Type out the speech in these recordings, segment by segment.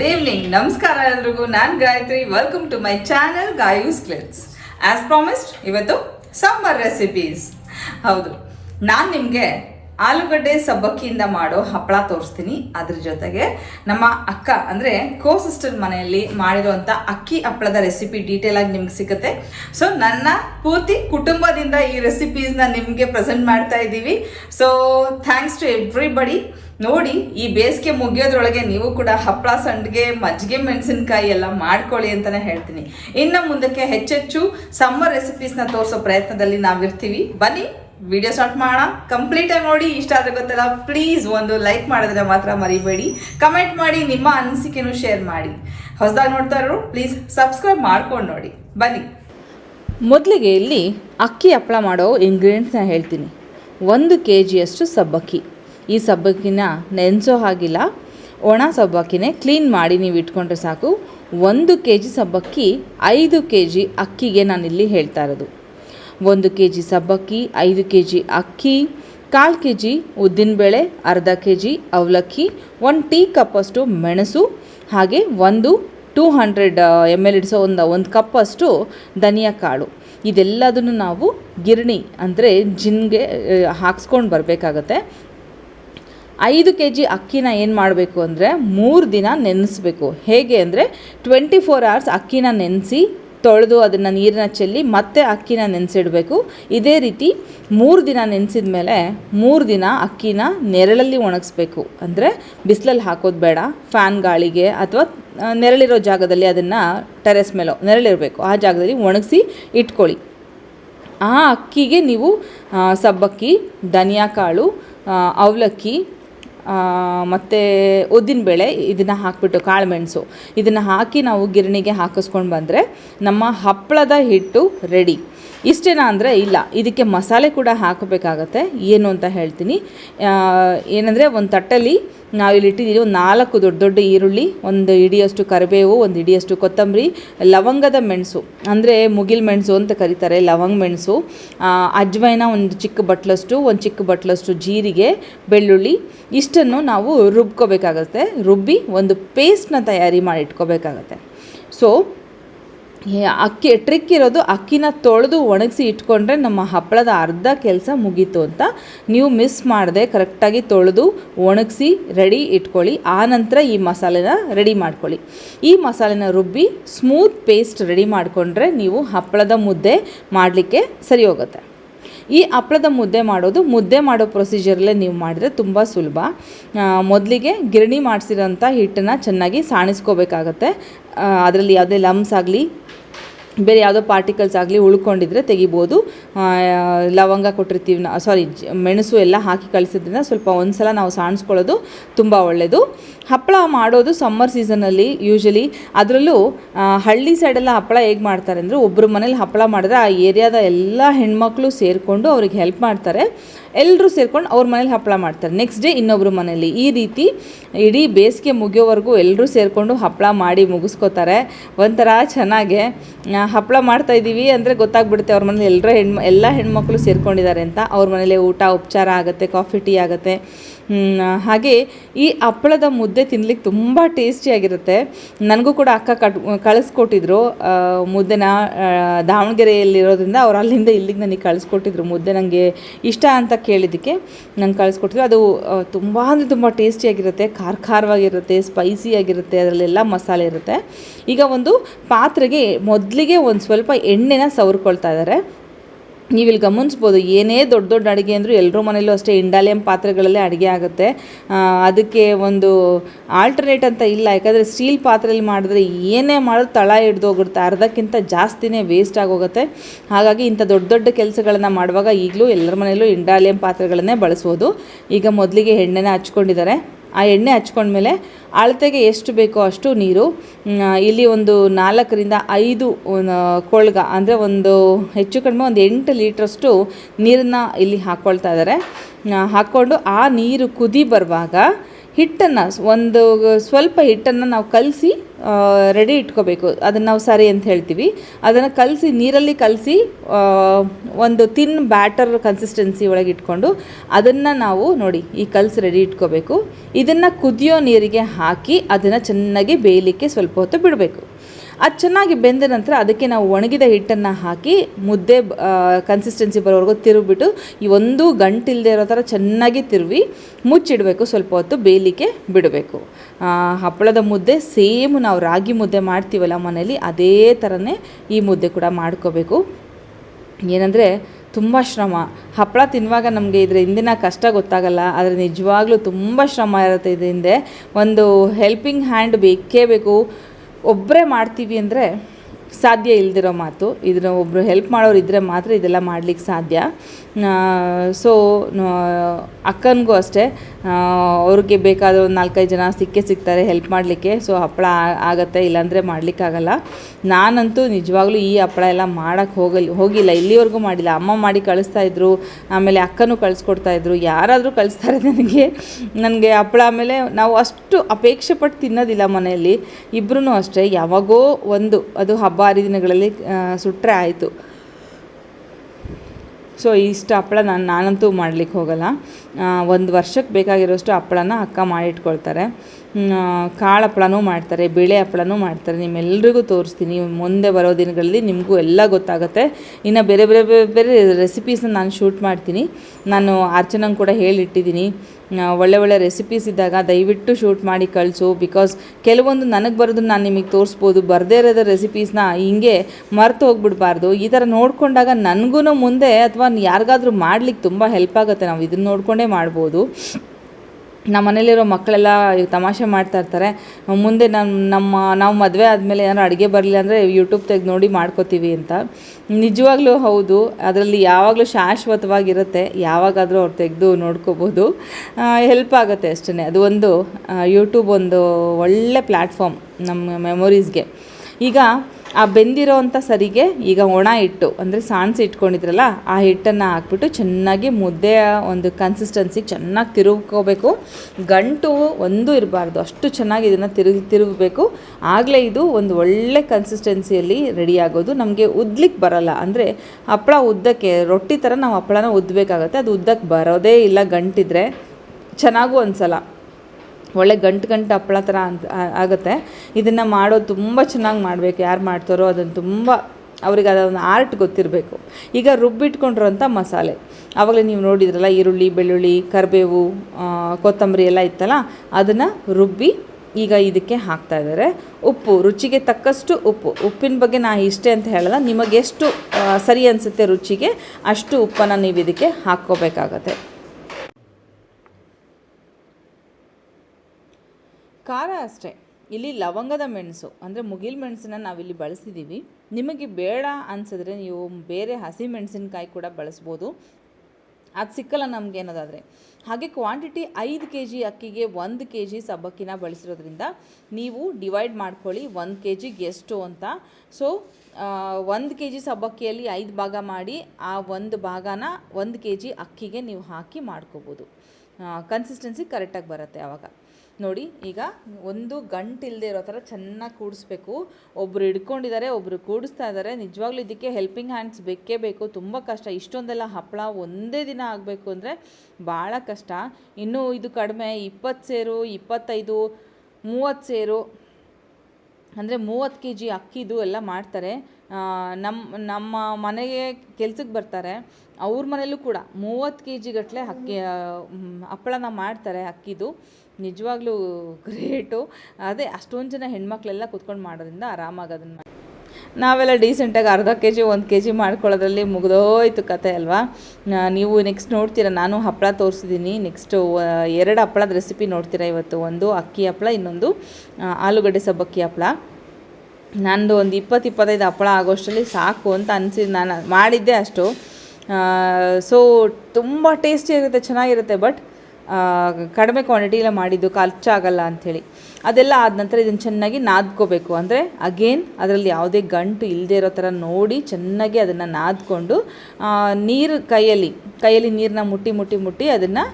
Good evening ನಮಸ್ಕಾರ ಎಲ್ರಿಗೂ. ನಾನು Gayathri. Welcome to my channel Gayu's clips as promised ಇವತ್ತು ಸಮ್ಮರ್ ರೆಸಿಪೀಸ್ ಹೌದು. ನಾನು ನಿಮಗೆ ಆಲೂಗಡ್ಡೆ ಸಬ್ಬಕ್ಕಿಯಿಂದ ಮಾಡೋ ಹಪ್ಪಳ ತೋರಿಸ್ತೀನಿ. ಅದ್ರ ಜೊತೆಗೆ ನಮ್ಮ ಅಕ್ಕ, ಅಂದರೆ ಕೋ ಸಿಸ್ಟರ್ ಮನೆಯಲ್ಲಿ ಮಾಡಿರುವಂಥ ಅಕ್ಕಿ ಹಪ್ಪಳದ ರೆಸಿಪಿ ಡೀಟೇಲ್ ಆಗಿ ನಿಮ್ಗೆ ಸಿಗುತ್ತೆ. ಸೊ ನನ್ನ ಪೂರ್ತಿ ಕುಟುಂಬದಿಂದ ಈ ರೆಸಿಪೀಸ್ನ ನಿಮಗೆ ಪ್ರೆಸೆಂಟ್ ಮಾಡ್ತಾ ಇದ್ದೀವಿ ಸೊ ಥ್ಯಾಂಕ್ಸ್ ಟು ಎವ್ರಿಬಡಿ ನೋಡಿ, ಈ ಬೇಸಿಗೆ ಮುಗಿಯೋದ್ರೊಳಗೆ ನೀವು ಕೂಡ ಹಪ್ಪಳ ಸಂಡಿಗೆ, ಮಜ್ಜಿಗೆ, ಮೆಣಸಿನ್ಕಾಯಿ ಎಲ್ಲ ಮಾಡ್ಕೊಳ್ಳಿ ಅಂತಲೇ ಹೇಳ್ತೀನಿ. ಇನ್ನು ಮುಂದಕ್ಕೆ ಹೆಚ್ಚೆಚ್ಚು ಸಮ್ಮರ್ ರೆಸಿಪೀಸ್ನ ತೋರಿಸೋ ಪ್ರಯತ್ನದಲ್ಲಿ ನಾವಿರ್ತೀವಿ. ಬನ್ನಿ ವಿಡಿಯೋ ಸ್ಟಾರ್ಟ್ ಮಾಡೋಣ. ಕಂಪ್ಲೀಟಾಗಿ ನೋಡಿ, ಇಷ್ಟ ಆದರೆ ಗೊತ್ತಲ್ಲ ಪ್ಲೀಸ್ ಒಂದು ಲೈಕ್ ಮಾಡಿದ್ರೆ ಮಾತ್ರ ಮರಿಬೇಡಿ. ಕಮೆಂಟ್ ಮಾಡಿ, ನಿಮ್ಮ ಅನಿಸಿಕೆನೂ ಶೇರ್ ಮಾಡಿ. ಹೊಸದಾಗಿ ನೋಡ್ತಾ ಇರೋರು ಪ್ಲೀಸ್ ಸಬ್ಸ್ಕ್ರೈಬ್ ಮಾಡ್ಕೊಂಡು ನೋಡಿ. ಬನ್ನಿ. ಮೊದಲಿಗೆ ಇಲ್ಲಿ ಅಕ್ಕಿ ಹಪ್ಪಳ ಮಾಡೋ ಇಂಗ್ರೀಡಿಯೆಂಟ್ಸ್ನ ಹೇಳ್ತೀನಿ. ಒಂದು ಕೆ ಜಿಯಷ್ಟು ಸಬ್ಬಕ್ಕಿ. ಈ ಸಬ್ಬಕ್ಕಿನ ನೆನೆಸೋ ಹಾಗಿಲ್ಲ. ಒಣ ಸಬ್ಬಕ್ಕಿನೇ ಕ್ಲೀನ್ ಮಾಡಿ ನೀವು ಇಟ್ಕೊಂಡ್ರೆ ಸಾಕು. ಒಂದು ಕೆ ಜಿ ಸಬ್ಬಕ್ಕಿ ಐದು ಕೆ ಜಿ ಅಕ್ಕಿಗೆ ನಾನಿಲ್ಲಿ ಹೇಳ್ತಾ ಇರೋದು. ಒಂದು ಕೆ ಜಿ ಸಬ್ಬಕ್ಕಿ, ಐದು ಕೆ ಜಿ ಅಕ್ಕಿ, ಕಾಲು ಕೆ ಜಿ ಉದ್ದಿನಬೇಳೆ ಅರ್ಧ ಕೆ ಜಿ ಅವಲಕ್ಕಿ ಒಂದು ಟೀ ಕಪ್ಪಷ್ಟು ಮೆಣಸು, ಹಾಗೆ ಒಂದು ಟೂ ಹಂಡ್ರೆಡ್ ಎಂ ಎಲ್ ಇಡಿಸೋ ಒಂದು ಒಂದು ಕಪ್ಪಷ್ಟು ಧನಿಯಾ ಕಾಳು. ಇದೆಲ್ಲದನ್ನು ನಾವು ಗಿರಣಿ ಅಂದರೆ ಜಿನ್ಗೆ ಹಾಕ್ಸ್ಕೊಂಡು ಬರಬೇಕಾಗತ್ತೆ. ಐದು ಕೆ ಜಿ ಅಕ್ಕಿನ ಏನು ಮಾಡಬೇಕು ಅಂದರೆ ಮೂರು ದಿನ ನೆನೆಸ್ಬೇಕು. ಹೇಗೆ ಅಂದರೆ ಟ್ವೆಂಟಿ ಫೋರ್ ಅವರ್ಸ್ ಅಕ್ಕಿನ ನೆನೆಸಿ ತೊಳೆದು ಅದನ್ನು ನೀರನ್ನ ಚೆಲ್ಲಿ ಮತ್ತೆ ಅಕ್ಕಿನ ನೆನೆಸಿಡಬೇಕು. ಇದೇ ರೀತಿ ಮೂರು ದಿನ ನೆನೆಸಿದ ಮೇಲೆ ಮೂರು ದಿನ ಅಕ್ಕಿನ ನೆರಳಲ್ಲಿ ಒಣಗಿಸ್ಬೇಕು. ಅಂದರೆ ಬಿಸಿಲಲ್ಲಿ ಹಾಕೋದು ಬೇಡ. ಫ್ಯಾನ್ ಗಾಳಿಗೆ ಅಥವಾ ನೆರಳಿರೋ ಜಾಗದಲ್ಲಿ ಅದನ್ನು ಟೆರೆಸ್ ಮೇಲೋ, ನೆರಳಿರಬೇಕು. ಆ ಜಾಗದಲ್ಲಿ ಒಣಗಿಸಿ ಇಟ್ಕೊಳ್ಳಿ. ಆ ಅಕ್ಕಿಗೆ ನೀವು ಸಬ್ಬಕ್ಕಿ ಧನಿಯಾ ಕಾಳು ಅವಲಕ್ಕಿ ಮತ್ತು ಉದ್ದಿನಬೇಳೆ ಇದನ್ನು ಹಾಕಿಬಿಟ್ಟು ಕಾಳುಮೆಣಸು ಇದನ್ನು ಹಾಕಿ ನಾವು ಗಿರಣಿಗೆ ಹಾಕಿಸ್ಕೊಂಡು ಬಂದರೆ ನಮ್ಮ ಹಪ್ಪಳದ ಹಿಟ್ಟು ರೆಡಿ ಇಷ್ಟೇನಾ ಅಂದರೆ ಇಲ್ಲ, ಇದಕ್ಕೆ ಮಸಾಲೆ ಕೂಡ ಹಾಕಬೇಕಾಗತ್ತೆ. ಏನು ಅಂತ ಹೇಳ್ತೀನಿ. ಏನಂದರೆ ಒಂದು ತಟ್ಟಲ್ಲಿ ನಾವಿಲ್ಲಿ ಇಟ್ಟಿದ್ದೀವಿ ಒಂದು ನಾಲ್ಕು ದೊಡ್ಡ ದೊಡ್ಡ ಈರುಳ್ಳಿ, ಒಂದು ಇಡಿಯಷ್ಟು ಕರಿಬೇವು, ಒಂದು ಇಡಿಯಷ್ಟು ಕೊತ್ತಂಬರಿ, ಲವಂಗದ ಮೆಣಸು. ಅಂದರೆ ಮುಗಿಲ್ ಮೆಣಸು ಅಂತ ಕರೀತಾರೆ, ಲವಂಗ ಮೆಣಸು. ಅಜ್ವೈನ ಒಂದು ಚಿಕ್ಕ ಬಟ್ಲಷ್ಟು, ಒಂದು ಚಿಕ್ಕ ಬಟ್ಲಷ್ಟು ಜೀರಿಗೆ, ಬೆಳ್ಳುಳ್ಳಿ, ಇಷ್ಟನ್ನು ನಾವು ರುಬ್ಕೋಬೇಕಾಗತ್ತೆ. ರುಬ್ಬಿ ಒಂದು ಪೇಸ್ಟ್ನ ತಯಾರಿ ಮಾಡಿ ಇಟ್ಕೋಬೇಕಾಗತ್ತೆ. ಸೊ ಅಕ್ಕಿ ಟ್ರಿಕ್ ಇರೋದು ಅಕ್ಕಿನ ತೊಳೆದು ಒಣಗಿಸಿ ಇಟ್ಕೊಂಡ್ರೆ ನಮ್ಮ ಹಪ್ಪಳದ ಅರ್ಧ ಕೆಲಸ ಮುಗೀತು ಅಂತ. ನೀವು ಮಿಸ್ ಮಾಡದೆ ಕರೆಕ್ಟಾಗಿ ತೊಳೆದು ಒಣಗಿಸಿ ರೆಡಿ ಇಟ್ಕೊಳ್ಳಿ. ಆನಂತರ ಈ ಮಸಾಲೆನ ರೆಡಿ ಮಾಡ್ಕೊಳ್ಳಿ. ಈ ಮಸಾಲೆನ ರುಬ್ಬಿ ಸ್ಮೂತ್ ಪೇಸ್ಟ್ ರೆಡಿ ಮಾಡಿಕೊಂಡ್ರೆ ನೀವು ಹಪ್ಪಳದ ಮುದ್ದೆ ಮಾಡಲಿಕ್ಕೆ ಸರಿ ಹೋಗುತ್ತೆ. ಈ ಹಪ್ಪಳದ ಮುದ್ದೆ ಮಾಡೋದು, ಮುದ್ದೆ ಮಾಡೋ ಪ್ರೊಸೀಜರಲ್ಲೇ ನೀವು ಮಾಡಿದ್ರೆ ತುಂಬ ಸುಲಭ. ಮೊದಲಿಗೆ ಗಿರಣಿ ಮಾಡಿಸಿರೋಂಥ ಹಿಟ್ಟನ್ನು ಚೆನ್ನಾಗಿ ಸಾಣಿಸ್ಕೋಬೇಕಾಗತ್ತೆ. ಅದರಲ್ಲಿ ಯಾವುದೇ ಲಮ್ಸ್ ಆಗಲಿ ಬೇರೆ ಯಾವುದೋ ಪಾರ್ಟಿಕಲ್ಸ್ ಆಗಲಿ ಉಳ್ಕೊಂಡಿದ್ರೆ ತೆಗಿಬೋದು. ಲವಂಗ ಕೊಟ್ಟಿರ್ತೀವಿ ನಾ ಸಾರಿ ಮೆಣಸು ಎಲ್ಲ ಹಾಕಿ ಕಳಿಸಿದ್ರಿಂದ ಸ್ವಲ್ಪ ಒಂದು ಸಲ ನಾವು ಸಾಣಿಸ್ಕೊಳ್ಳೋದು ತುಂಬ ಒಳ್ಳೆಯದು ಹಪ್ಪಳ ಮಾಡೋದು ಸಮ್ಮರ್ ಸೀಸನಲ್ಲಿ ಯೂಶಲಿ ಅದರಲ್ಲೂ ಹಳ್ಳಿ ಸೈಡೆಲ್ಲ ಹಪ್ಪಳ ಹೇಗೆ ಮಾಡ್ತಾರೆ ಅಂದರೆ ಒಬ್ಬರು ಮನೇಲಿ ಹಪ್ಪಳ ಮಾಡಿದ್ರೆ ಆ ಏರಿಯಾದ ಎಲ್ಲ ಹೆಣ್ಮಕ್ಳು ಸೇರಿಕೊಂಡು ಅವ್ರಿಗೆ ಹೆಲ್ಪ್ ಮಾಡ್ತಾರೆ. ಎಲ್ಲರೂ ಸೇರ್ಕೊಂಡು ಅವ್ರ ಮನೇಲಿ ಹಪ್ಪಳ ಮಾಡ್ತಾರೆ. ನೆಕ್ಸ್ಟ್ ಡೇ ಇನ್ನೊಬ್ಬರು ಮನೇಲಿ. ಈ ರೀತಿ ಇಡೀ ಬೇಸಿಗೆ ಮುಗಿಯೋವರೆಗೂ ಎಲ್ಲರೂ ಸೇರಿಕೊಂಡು ಹಪ್ಪಳ ಮಾಡಿ ಮುಗಿಸ್ಕೋತಾರೆ. ಒಂಥರ ಚೆನ್ನಾಗೆ ಹಪ್ಪಳ ಮಾಡ್ತಾ ಇದ್ದೀವಿ ಅಂದರೆ ಗೊತ್ತಾಗ್ಬಿಡುತ್ತೆ ಅವ್ರ ಮನೇಲಿ ಎಲ್ಲರೂ ಹೆಣ್ಣು ಎಲ್ಲ ಹೆಣ್ಮಕ್ಳು ಸೇರ್ಕೊಂಡಿದ್ದಾರೆ ಅಂತ. ಅವ್ರ ಮನೇಲಿ ಊಟ, ಉಪಚಾರ ಆಗುತ್ತೆ, ಕಾಫಿ, ಟೀ ಆಗುತ್ತೆ. ಹಾಗೆ ಈ ಹಪ್ಪಳದ ಮುದ್ದೆ ತಿನ್ಲಿಕ್ಕೆ ತುಂಬ ಟೇಸ್ಟಿಯಾಗಿರುತ್ತೆ ನನಗೂ ಕೂಡ ಅಕ್ಕ ಕಟ್, ಕಳಿಸ್ಕೊಟ್ಟಿದ್ರು. ಮುದ್ದೆನ ದಾವಣಗೆರೆಯಲ್ಲಿರೋದ್ರಿಂದ ಅವ್ರು ಅಲ್ಲಿಂದ ಇಲ್ಲಿಗೆ ನನಗೆ ಕಳಿಸ್ಕೊಟ್ಟಿದ್ರು ಮುದ್ದೆ. ನನಗೆ ಇಷ್ಟ ಅಂತ ಕೇಳಿದ್ದಕ್ಕೆ ನಂಗೆ ಕಳಿಸ್ಕೊಟ್ಟಿದ್ರು. ಅದು ತುಂಬ ಅಂದರೆ ತುಂಬ ಟೇಸ್ಟಿಯಾಗಿರುತ್ತೆ ಖಾರ ಖಾರವಾಗಿರುತ್ತೆ ಸ್ಪೈಸಿಯಾಗಿರುತ್ತೆ ಅದರಲ್ಲೆಲ್ಲ ಮಸಾಲೆ ಇರುತ್ತೆ. ಈಗ ಒಂದು ಪಾತ್ರೆಗೆ ಮೊದಲಿಗೆ ಒಂದು ಸ್ವಲ್ಪ ಎಣ್ಣೆನ ಸವರ್ಕೊಳ್ತಾ ಇದ್ದಾರೆ ನೀವು ಇಲ್ಲಿ ಗಮನಿಸ್ಬೋದು, ಏನೇ ದೊಡ್ಡ ದೊಡ್ಡ ಅಡುಗೆ ಅಂದರೂ ಎಲ್ಲರೂ ಮನೇಲೂ ಅಷ್ಟೇ ಇಂಡಾಲಿಯಂ ಪಾತ್ರೆಗಳಲ್ಲೇ ಅಡುಗೆ ಆಗುತ್ತೆ. ಅದಕ್ಕೆ ಒಂದು ಆಲ್ಟರ್ನೇಟ್ ಅಂತ ಇಲ್ಲ, ಯಾಕಂದರೆ ಸ್ಟೀಲ್ ಪಾತ್ರೆಯಲ್ಲಿ ಮಾಡಿದ್ರೆ ಏನೇ ಮಾಡೋದು ತಳ ಹಿಡ್ದೋಗಿರುತ್ತೆ ಅರ್ಧಕ್ಕಿಂತ ಜಾಸ್ತಿನೇ ವೇಸ್ಟ್ ಆಗೋಗುತ್ತೆ. ಹಾಗಾಗಿ ಇಂಥ ದೊಡ್ಡ ದೊಡ್ಡ ಕೆಲಸಗಳನ್ನು ಮಾಡುವಾಗ ಈಗಲೂ ಎಲ್ಲರ ಮನೆಯಲ್ಲೂ ಇಂಡಾಲಿಯಂ ಪಾತ್ರೆಗಳನ್ನೇ ಬಳಸ್ಬೋದು. ಈಗ ಮೊದಲಿಗೆ ಎಣ್ಣೆನ ಹಚ್ಕೊಂಡಿದ್ದಾರೆ. ಆ ಎಣ್ಣೆ ಹಚ್ಕೊಂಡ್ಮೇಲೆ ಅಳತೆಗೆ ಎಷ್ಟು ಬೇಕೋ ಅಷ್ಟು ನೀರು ಇಲ್ಲಿ ಒಂದು ನಾಲ್ಕರಿಂದ ಐದು ಕೊಳ್ಗ, ಅಂದರೆ ಒಂದು ಹೆಚ್ಚು ಕಡಿಮೆ ಒಂದು ಎಂಟು ಲೀಟ್ರಷ್ಟು ನೀರನ್ನು ಇಲ್ಲಿ ಹಾಕ್ಕೊಳ್ತಾ ಇದ್ದಾರೆ ಹಾಕ್ಕೊಂಡು ಆ ನೀರು ಕುದಿ ಬರುವಾಗ ಹಿಟ್ಟನ್ನು ಒಂದು ಸ್ವಲ್ಪ ಹಿಟ್ಟನ್ನು ನಾವು ಕಲಸಿ ರೆಡಿ ಇಟ್ಕೋಬೇಕು. ಅದನ್ನು ನಾವು ಸರಿ ಅಂತ ಹೇಳ್ತೀವಿ. ಅದನ್ನು ಕಲಸಿ, ನೀರಲ್ಲಿ ಕಲಸಿ ಒಂದು ತಿನ್ ಬ್ಯಾಟರ್ ಕನ್ಸಿಸ್ಟೆನ್ಸಿ ಒಳಗೆ ಇಟ್ಕೊಂಡು ಅದನ್ನು ನಾವು ನೋಡಿ, ಈ ಕಲಸಿ ರೆಡಿ ಇಟ್ಕೋಬೇಕು. ಇದನ್ನು ಕುದಿಯೋ ನೀರಿಗೆ ಹಾಕಿ ಅದನ್ನು ಚೆನ್ನಾಗಿ ಬೇಯಲಿಕ್ಕೆ ಸ್ವಲ್ಪ ಹೊತ್ತು ಬಿಡಬೇಕು. ಅದು ಚೆನ್ನಾಗಿ ಬೆಂದ ನಂತರ ಅದಕ್ಕೆ ನಾವು ಒಣಗಿದ ಹಿಟ್ಟನ್ನು ಹಾಕಿ ಮುದ್ದೆ ಕನ್ಸಿಸ್ಟೆನ್ಸಿ ಬರೋವರೆಗೂ ತಿರುಗಿಬಿಟ್ಟು ಈ ಒಂದು ಗಂಟಿಲ್ಲದೆ ಇರೋ ಥರ ಚೆನ್ನಾಗಿ ತಿರುವಿ, ಮುಚ್ಚಿಡಬೇಕು ಸ್ವಲ್ಪ ಹೊತ್ತು, ಬೇಯಲಿಕ್ಕೆ ಬಿಡಬೇಕು. ಹಪ್ಪಳದ ಮುದ್ದೆ ಸೇಮ್ ನಾವು ರಾಗಿ ಮುದ್ದೆ ಮಾಡ್ತೀವಲ್ಲ ಮನೇಲಿ ಅದೇ ಥರನೇ ಈ ಮುದ್ದೆ ಕೂಡ ಮಾಡ್ಕೋಬೇಕು. ಏನಂದರೆ ತುಂಬ ಶ್ರಮ. ಹಪ್ಪಳ ತಿನ್ನುವಾಗ ನಮಗೆ ಇದರ ಹಿಂದಿನ ಕಷ್ಟ ಗೊತ್ತಾಗಲ್ಲ, ಆದರೆ ನಿಜವಾಗ್ಲೂ ತುಂಬ ಶ್ರಮ ಇರುತ್ತೆ ಇದರಿಂದ. ಹಿಂದೆ ಒಂದು ಹೆಲ್ಪಿಂಗ್ ಹ್ಯಾಂಡ್ ಬೇಕೇ ಬೇಕು. ಒಬ್ಬರೇ ಮಾಡ್ತೀವಿ ಅಂದರೆ ಸಾಧ್ಯ ಇಲ್ದಿರೋ ಮಾತು. ಇದನ್ನ ಒಬ್ಬರು ಹೆಲ್ಪ್ ಮಾಡೋರು ಇದ್ದರೆ ಮಾತ್ರ ಇದೆಲ್ಲ ಮಾಡ್ಲಿಕ್ಕೆ ಸಾಧ್ಯ. ಸೊ ಅಕ್ಕನಿಗೂ ಅಷ್ಟೇ ಅವ್ರಿಗೆ ಬೇಕಾದ ಒಂದು ನಾಲ್ಕೈದು ಜನ ಸಿಕ್ಕೇ ಸಿಗ್ತಾರೆ ಹೆಲ್ಪ್ ಮಾಡಲಿಕ್ಕೆ ಸೊ ಹಪ್ಪಳ ಆಗತ್ತೆ, ಇಲ್ಲಾಂದರೆ ಮಾಡಲಿಕ್ಕಾಗಲ್ಲ. ನಾನಂತೂ ನಿಜವಾಗ್ಲೂ ಈ ಹಪ್ಪಳ ಎಲ್ಲ ಮಾಡೋಕ್ಕೆ ಹೋಗಲಿ, ಹೋಗಿಲ್ಲ, ಇಲ್ಲಿವರೆಗೂ ಮಾಡಿಲ್ಲ. ಅಮ್ಮ ಮಾಡಿ ಕಳಿಸ್ತಾ ಇದ್ರು, ಆಮೇಲೆ ಅಕ್ಕನೂ ಕಳಿಸ್ಕೊಡ್ತಾ ಇದ್ರು. ಯಾರಾದರೂ ಕಳಿಸ್ತಾರೆ ನನಗೆ. ನನಗೆ ಹಪ್ಪಳ ಆಮೇಲೆ ನಾವು ಅಷ್ಟು ಅಪೇಕ್ಷೆ ಪಟ್ಟು ತಿನ್ನೋದಿಲ್ಲ ಮನೆಯಲ್ಲಿ. ಇಬ್ಬರೂ ಅಷ್ಟೇ, ಯಾವಾಗೋ ಒಂದು, ಅದು ಹಬ್ಬ ಹರಿದಿನಗಳಲ್ಲಿ ಸುಟ್ಟರೆ ಆಯಿತು. ಸೊ ಇಷ್ಟು ಹಪ್ಪಳ ನಾನು ನಾನಂತೂ ಮಾಡಲಿಕ್ಕೆ ಹೋಗಲ್ಲ. ಒಂದು ವರ್ಷಕ್ಕೆ ಬೇಕಾಗಿರೋಷ್ಟು ಹಪ್ಪಳನ ಅಕ್ಕ ಮಾಡಿಟ್ಕೊಳ್ತಾರೆ ಕಾಳು ಹಪ್ಪಳನೂ ಮಾಡ್ತಾರೆ, ಬೇಳೆ ಹಪ್ಪಳನೂ ಮಾಡ್ತಾರೆ, ನಿಮ್ಮೆಲ್ರಿಗೂ ತೋರಿಸ್ತೀನಿ. ಮುಂದೆ ಬರೋ ದಿನಗಳಲ್ಲಿ ನಿಮಗೂ ಎಲ್ಲ ಗೊತ್ತಾಗುತ್ತೆ. ಇನ್ನು ಬೇರೆ ಬೇರೆ ಬೇರೆ ಬೇರೆ ರೆಸಿಪೀಸ್ನ ನಾನು ಶೂಟ್ ಮಾಡ್ತೀನಿ. ನಾನು ಅರ್ಚನಂಗೆ ಕೂಡ ಹೇಳಿಟ್ಟಿದ್ದೀನಿ. ಒಳ್ಳೆ ಒಳ್ಳೆ ರೆಸಿಪೀಸ್ ಇದ್ದಾಗ ದಯವಿಟ್ಟು ಶೂಟ್ ಮಾಡಿ ಕಳಿಸು. ಬಿಕಾಸ್ ಕೆಲವೊಂದು ನನಗೆ ಬರೋದನ್ನ ನಾನು ನಿಮಗೆ ತೋರಿಸ್ಬೋದು. ಬರದೇ ಇರೋದ ರೆಸಿಪೀಸ್ನ ಹಿಂಗೆ ಮರೆತು ಹೋಗ್ಬಿಡ್ಬಾರ್ದು. ಈ ಥರ ನೋಡಿಕೊಂಡಾಗ ನನಗೂ ಮುಂದೆ ಅಥವಾ ಯಾರಿಗಾದರೂ ಮಾಡ್ಲಿಕ್ಕೆ ತುಂಬ ಹೆಲ್ಪ್ ಆಗುತ್ತೆ. ನಾವು ಇದನ್ನು ನೋಡಿಕೊಂಡೇ ಮಾಡ್ಬೋದು. ನಮ್ಮ ಮನೇಲಿರೋ ಮಕ್ಕಳೆಲ್ಲ ತಮಾಷೆ ಮಾಡ್ತಾ ಇರ್ತಾರೆ. ಮುಂದೆ ನಮ್ಮ ನಮ್ಮ ನಾವು ಮದುವೆ ಆದಮೇಲೆ ಏನಾರು ಅಡುಗೆ ಬರಲಿಲ್ಲ ಅಂದರೆ ಯೂಟ್ಯೂಬ್ ತೆಗೆದು ನೋಡಿ ಮಾಡ್ಕೋತೀವಿ ಅಂತ. ನಿಜವಾಗ್ಲೂ ಹೌದು. ಅದರಲ್ಲಿ ಯಾವಾಗಲೂ ಶಾಶ್ವತವಾಗಿರುತ್ತೆ. ಯಾವಾಗಾದರೂ ಅವ್ರು ತೆಗೆದು ನೋಡ್ಕೋಬೋದು. ಹೆಲ್ಪ್ ಆಗುತ್ತೆ ಅಷ್ಟೇ ಅದು ಒಂದು ಯೂಟ್ಯೂಬ್ ಒಂದು ಒಳ್ಳೆ ಪ್ಲ್ಯಾಟ್ಫಾರ್ಮ್ ನಮ್ಮ ಮೆಮೊರೀಸ್ಗೆ ಈಗ ಆ ಬೆಂದಿರೋ ಅಂಥ ಸರಿಗೆ ಈಗ ಒಣ ಹಿಟ್ಟು, ಅಂದರೆ ಸಾಣಿಸಿ ಇಟ್ಕೊಂಡಿದ್ರಲ್ಲ, ಆ ಹಿಟ್ಟನ್ನು ಹಾಕ್ಬಿಟ್ಟು ಚೆನ್ನಾಗಿ ಮುದ್ದೆಯ ಒಂದು ಕನ್ಸಿಸ್ಟೆನ್ಸಿಗೆ ಚೆನ್ನಾಗಿ ತಿರುಗ್ಕೋಬೇಕು. ಗಂಟು ಒಂದು ಇರಬಾರ್ದು, ಅಷ್ಟು ಚೆನ್ನಾಗಿ ಇದನ್ನು ತಿರುಗಿ ತಿರುಗಬೇಕು. ಆಗಲೇ ಇದು ಒಂದು ಒಳ್ಳೆ ಕನ್ಸಿಸ್ಟೆನ್ಸಿಯಲ್ಲಿ ರೆಡಿ ಆಗೋದು. ನಮಗೆ ಉದ್ಲಿಕ್ಕೆ ಬರಲ್ಲ, ಅಂದರೆ ಹಪ್ಪಳ ಉದ್ದಕ್ಕೆ, ರೊಟ್ಟಿ ಥರ ನಾವು ಹಪ್ಪಳನ ಉದ್ದಬೇಕಾಗತ್ತೆ ಅದು ಉದ್ದಕ್ಕೆ ಬರೋದೇ ಇಲ್ಲ ಗಂಟಿದ್ರೆ. ಚೆನ್ನಾಗೂ ಅನಿಸಲ್ಲ ಒಳ್ಳೆ ಗಂಟು ಗಂಟು ಹಪ್ಪಳ ಥರ ಅಂತ ಆಗುತ್ತೆ. ಇದನ್ನು ಮಾಡೋದು ತುಂಬ ಚೆನ್ನಾಗಿ ಮಾಡಬೇಕು, ಯಾರು ಮಾಡ್ತಾರೋ ಅದನ್ನು ತುಂಬ ಅವ್ರಿಗೆ ಅದೊಂದು ಆರ್ಟ್ ಗೊತ್ತಿರಬೇಕು. ಈಗ ರುಬ್ಬಿಟ್ಕೊಂಡಿರೋಂಥ ಮಸಾಲೆ. ಆವಾಗಲೇ ನೀವು ನೋಡಿದ್ರಲ್ಲ, ಈರುಳ್ಳಿ, ಬೆಳ್ಳುಳ್ಳಿ, ಕರಿಬೇವು ಕೊತ್ತಂಬರಿ ಎಲ್ಲ ಇತ್ತಲ್ಲ, ಅದನ್ನು ರುಬ್ಬಿ ಈಗ ಇದಕ್ಕೆ ಹಾಕ್ತಾ ಇದ್ದಾರೆ. ಉಪ್ಪು, ರುಚಿಗೆ ತಕ್ಕಷ್ಟು ಉಪ್ಪು. ಉಪ್ಪಿನ ಬಗ್ಗೆ ನಾ ಇಷ್ಟೇ ಅಂತ ಹೇಳಲ್ಲ ನಿಮಗೆ ಎಷ್ಟು ಸರಿ ಅನಿಸುತ್ತೆ ರುಚಿಗೆ, ಅಷ್ಟು ಉಪ್ಪನ್ನು ನೀವು ಇದಕ್ಕೆ ಹಾಕ್ಕೋಬೇಕಾಗತ್ತೆ. ಖಾರ ಅಷ್ಟೇ. ಇಲ್ಲಿ ಲವಂಗದ ಮೆಣಸು, ಅಂದರೆ ಮುಗಿಲ್ ಮೆಣಸನ್ನ ನಾವಿಲ್ಲಿ ಬಳಸಿದ್ದೀವಿ ನಿಮಗೆ ಬೇಡ ಅನಿಸಿದ್ರೆ ನೀವು ಬೇರೆ ಹಸಿ ಮೆಣಸಿನಕಾಯಿ ಕೂಡ ಬಳಸ್ಬೋದು. ಅದು ಸಿಕ್ಕಲ್ಲ ನಮ್ಗೆ ಅನ್ನೋದಾದರೆ. ಹಾಗೆ ಕ್ವಾಂಟಿಟಿ ಐದು ಕೆ ಜಿ ಅಕ್ಕಿಗೆ ಒಂದು ಕೆ ಜಿ ಸಬ್ಬಕ್ಕಿನ ಬಳಸಿರೋದ್ರಿಂದ ನೀವು ಡಿವೈಡ್ ಮಾಡ್ಕೊಳ್ಳಿ ಒಂದು ಕೆ ಜಿಗೆ ಎಷ್ಟು ಅಂತ ಸೊ ಒಂದು ಕೆ ಜಿ ಸಬ್ಬಕ್ಕಿಯಲ್ಲಿ ಐದು ಭಾಗ ಮಾಡಿ ಆ ಒಂದು ಭಾಗನ ಒಂದು ಕೆ ಜಿ ಅಕ್ಕಿಗೆ ನೀವು ಹಾಕಿ ಮಾಡ್ಕೋಬೋದು. ಕನ್ಸಿಸ್ಟೆನ್ಸಿ ಕರೆಕ್ಟಾಗಿ ಬರುತ್ತೆ ಆವಾಗ ನೋಡಿ, ಈಗ ಒಂದು ಗಂಟು ಇಲ್ಲದೆ ಇರೋ ಥರ ಚೆನ್ನಾಗಿ ಕೂಡಿಸ್ಬೇಕು. ಒಬ್ಬರು ಹಿಡ್ಕೊಂಡಿದ್ದಾರೆ ಒಬ್ಬರು ಕೂಡಿಸ್ತಾ ಇದ್ದಾರೆ. ನಿಜವಾಗ್ಲೂ ಇದಕ್ಕೆ ಹೆಲ್ಪಿಂಗ್ ಹ್ಯಾಂಡ್ಸ್ ಬೇಕೇ ಬೇಕು. ತುಂಬ ಕಷ್ಟ. ಇಷ್ಟೊಂದೆಲ್ಲ ಹಪ್ಪಳ ಒಂದೇ ದಿನ ಆಗಬೇಕು ಅಂದರೆ ಭಾಳ ಕಷ್ಟ. ಇನ್ನೂ ಇದು ಕಡಿಮೆ, ಇಪ್ಪತ್ತು ಸೇರು, ಇಪ್ಪತ್ತೈದು, ಮೂವತ್ತು ಸೇರು, ಅಂದರೆ ಮೂವತ್ತು ಕೆ ಜಿ ಅಕ್ಕಿದು ಎಲ್ಲ ಮಾಡ್ತಾರೆ. ನಮ್ಮ ನಮ್ಮ ಮನೆಗೆ ಕೆಲ್ಸಕ್ಕೆ ಬರ್ತಾರೆ, ಅವ್ರ ಮನೆಯಲ್ಲೂ ಕೂಡ ಮೂವತ್ತು ಕೆ ಜಿ ಗಟ್ಟಲೆ ಅಕ್ಕಿ ಹಪ್ಪಳನ ಮಾಡ್ತಾರೆ ಅಕ್ಕಿದು. ನಿಜವಾಗ್ಲೂ ಗ್ರೇಟು. ಅದೇ ಅಷ್ಟೊಂದು ಜನ ಹೆಣ್ಮಕ್ಳೆಲ್ಲ ಕುತ್ಕೊಂಡು ಮಾಡೋದ್ರಿಂದ ಆರಾಮಾಗಿ ಅದನ್ನು ನಾವೆಲ್ಲ ಡೀಸೆಂಟಾಗಿ ಅರ್ಧ ಕೆ ಜಿ ಒಂದು ಕೆ ಜಿ ಮಾಡ್ಕೊಳ್ಳೋದ್ರಲ್ಲಿ ಮುಗಿದೋಯ್ತು ಕತೆ ಅಲ್ವಾ? ನೀವು ನೆಕ್ಸ್ಟ್ ನೋಡ್ತೀರಾ, ನಾನು ಹಪ್ಪಳ ತೋರಿಸಿದ್ದೀನಿ ನೆಕ್ಸ್ಟು ಎರಡು ಹಪ್ಪಳದ ರೆಸಿಪಿ ನೋಡ್ತೀರಾ ಇವತ್ತು? ಒಂದು ಅಕ್ಕಿ ಹಪ್ಪಳ, ಇನ್ನೊಂದು ಆಲೂಗಡ್ಡೆ ಸಬ್ಬಕ್ಕಿ ಹಪ್ಪಳ. ನಂದು ಒಂದು ಇಪ್ಪತ್ತು ಇಪ್ಪತ್ತೈದು ಹಪ್ಪಳ ಆಗೋಷ್ಟರಲ್ಲಿ ಸಾಕು ಅಂತ ಅನಿಸಿದ್ದು ನಾನು ಮಾಡಿದ್ದೆ ಅಷ್ಟು. ಸೊ ತುಂಬ ಟೇಸ್ಟಿಯಾಗಿರುತ್ತೆ ಚೆನ್ನಾಗಿರುತ್ತೆ ಬಟ್ ಕಡಿಮೆ ಕ್ವಾಂಟಿಟಿಯಲ್ಲ ಮಾಡಿದ್ದು ಖರ್ಚಾಗಲ್ಲ ಅಂಥೇಳಿ. ಅದೆಲ್ಲ ಆದ ನಂತರ ಇದನ್ನು ಚೆನ್ನಾಗಿ ನಾದ್ಕೋಬೇಕು. ಅಂದರೆ ಅಗೇನ್ ಅದರಲ್ಲಿ ಯಾವುದೇ ಗಂಟು ಇಲ್ಲದೆ ಇರೋ ಥರ ನೋಡಿ ಚೆನ್ನಾಗಿ ಅದನ್ನು ನಾದ್ಕೊಂಡು ನೀರು ಕೈಯಲ್ಲಿ ಕೈಯಲ್ಲಿ ನೀರನ್ನ ಮುಟ್ಟಿ ಮುಟ್ಟಿ ಮುಟ್ಟಿ ಅದನ್ನು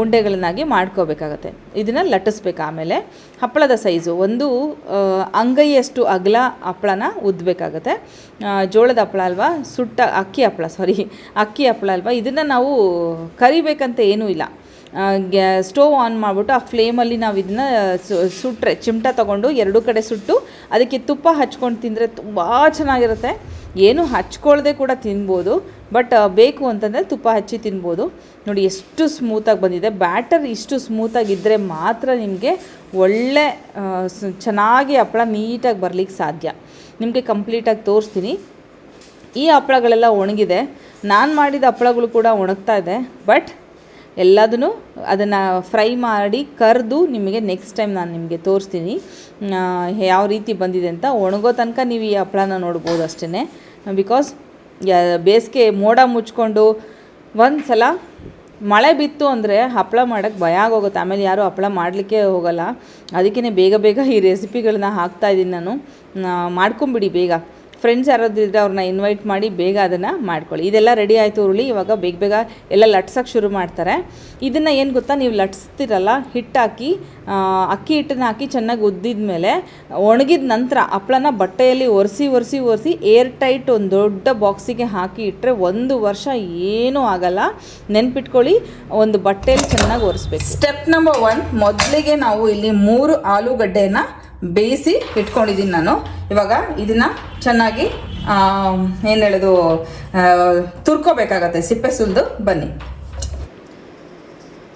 ಉಂಡೆಗಳನ್ನಾಗಿ ಮಾಡ್ಕೋಬೇಕಾಗತ್ತೆ. ಇದನ್ನು ಲಟ್ಟಿಸ್ಬೇಕು ಆಮೇಲೆ. ಹಪ್ಪಳದ ಸೈಜು ಒಂದು ಅಂಗೈಯಷ್ಟು ಅಗಲ ಹಪ್ಪಳನ ಉದ್ದಬೇಕಾಗತ್ತೆ ಜೋಳದ ಹಪ್ಪಳ ಅಲ್ವಾ? ಸುಟ್ಟ ಅಕ್ಕಿ ಹಪ್ಪಳ ಸಾರಿ ಅಕ್ಕಿ ಹಪ್ಪಳ ಅಲ್ವಾ? ಇದನ್ನು ನಾವು ಕರಿಬೇಕಂತ ಏನೂ ಇಲ್ಲ. ಗ್ಯಾ, ಸ್ಟೋವ್ ಆನ್ ಮಾಡಿಬಿಟ್ಟು ಆ ಫ್ಲೇಮಲ್ಲಿ ನಾವು ಇದನ್ನ ಸುಟ್ಟರೆ ಚಿಮಟ ತೊಗೊಂಡು ಎರಡೂ ಕಡೆ ಸುಟ್ಟು, ಅದಕ್ಕೆ ತುಪ್ಪ ಹಚ್ಕೊಂಡು ತಿಂದರೆ ತುಂಬ ಚೆನ್ನಾಗಿರುತ್ತೆ. ಏನು ಹಚ್ಕೊಳ್ದೆ ಕೂಡ ತಿನ್ಬೋದು, ಬಟ್ ಬೇಕು ಅಂತಂದರೆ ತುಪ್ಪ ಹಚ್ಚಿ ತಿನ್ಬೋದು. ನೋಡಿ, ಎಷ್ಟು ಸ್ಮೂತಾಗಿ ಬಂದಿದೆ. ಬ್ಯಾಟರ್ ಇಷ್ಟು ಸ್ಮೂತಾಗಿದ್ದರೆ ಮಾತ್ರ ನಿಮಗೆ ಒಳ್ಳೆ ಚೆನ್ನಾಗಿ ಹಪ್ಪಳ ನೀಟಾಗಿ ಬರಲಿಕ್ಕೆ ಸಾಧ್ಯ. ನಿಮಗೆ ಕಂಪ್ಲೀಟಾಗಿ ತೋರಿಸ್ತೀನಿ. ಈ ಹಪ್ಪಳಗಳೆಲ್ಲ ಒಣಗಿದೆ. ನಾನು ಮಾಡಿದ ಹಪ್ಪಳಗಳು ಕೂಡ ಒಣಗ್ತಾ ಇದೆ, ಬಟ್ ಎಲ್ಲದನ್ನು ಅದನ್ನು ಫ್ರೈ ಮಾಡಿ ಕರೆದು ನಿಮಗೆ ನೆಕ್ಸ್ಟ್ ಟೈಮ್ ನಾನು ನಿಮಗೆ ತೋರಿಸ್ತೀನಿ. ಯಾವ ರೀತಿ ಬಂದಿದೆ ಅಂತ ಒಣಗೋ ತನಕ ನೀವು ಈ ಹಪ್ಪಳನ ನೋಡ್ಬೋದು ಅಷ್ಟೇ ಬಿಕಾಸ್ ಬೇಸಿಗೆ ಮೋಡ ಮುಚ್ಕೊಂಡು ಒಂದು ಸಲ ಮಳೆ ಬಿತ್ತು ಅಂದರೆ ಹಪ್ಪಳ ಮಾಡೋಕ್ಕೆ ಭಯ ಆಗೋಗುತ್ತೆ. ಆಮೇಲೆ ಯಾರೂ ಹಪ್ಪಳ ಮಾಡಲಿಕ್ಕೆ ಹೋಗಲ್ಲ. ಅದಕ್ಕೇ ಬೇಗ ಬೇಗ ಈ ರೆಸಿಪಿಗಳನ್ನ ಹಾಕ್ತಾಯಿದ್ದೀನಿ ನಾನು. ಮಾಡ್ಕೊಂಬಿಡಿ ಬೇಗ. ಫ್ರೆಂಡ್ಸ್ ಯಾರಾದ್ರೂ ಇದ್ದರೆ ಅವ್ರನ್ನ ಇನ್ವೈಟ್ ಮಾಡಿ ಬೇಗ ಅದನ್ನು ಮಾಡ್ಕೊಳ್ಳಿ. ಇದೆಲ್ಲ ರೆಡಿ ಆಯಿತು ಉರುಳಿ, ಇವಾಗ ಬೇಗ ಬೇಗ ಎಲ್ಲ ಲಟ್ಸೋಕ್ಕೆ ಶುರು ಮಾಡ್ತಾರೆ. ಇದನ್ನು ಏನು ಗೊತ್ತಾ? ನೀವು ಲಟ್ಸ್ತಿರಲ್ಲ ಹಿಟ್ಟಾಕಿ ಅಕ್ಕಿ ಹಿಟ್ಟನ್ನ ಹಾಕಿ ಚೆನ್ನಾಗಿ ಉದ್ದಿದ ಮೇಲೆ ಒಣಗಿದ ನಂತರ ಹಪ್ಪಳನ ಬಟ್ಟೆಯಲ್ಲಿ ಒರೆಸಿ ಒರೆಸಿ ಒರೆಸಿ ಏರ್ ಟೈಟ್ ಒಂದು ದೊಡ್ಡ ಬಾಕ್ಸಿಗೆ ಹಾಕಿ ಇಟ್ಟರೆ ಒಂದು ವರ್ಷ ಏನೂ ಆಗಲ್ಲ. ನೆನ್ಪಿಟ್ಕೊಳ್ಳಿ, ಒಂದು ಬಟ್ಟೆಯಲ್ಲಿ ಚೆನ್ನಾಗಿ ಒರೆಸ್ಬೇಕು. ಸ್ಟೆಪ್ ನಂಬರ್ ಒನ್ ಮೊದಲಿಗೆ ನಾವು ಇಲ್ಲಿ ಮೂರು ಆಲೂಗಡ್ಡೆನ ಬೇಯಿಸಿ ಇಟ್ಕೊಂಡಿದ್ದೀನಿ ನಾನು. ಇವಾಗ ಇದನ್ನ ಚೆನ್ನಾಗಿ ಏನು ಹೇಳೋದು ತುರ್ಕೋಬೇಕಾಗತ್ತೆ. ಸಿಪ್ಪೆ ಸುಲಿದು, ಬನ್ನಿ.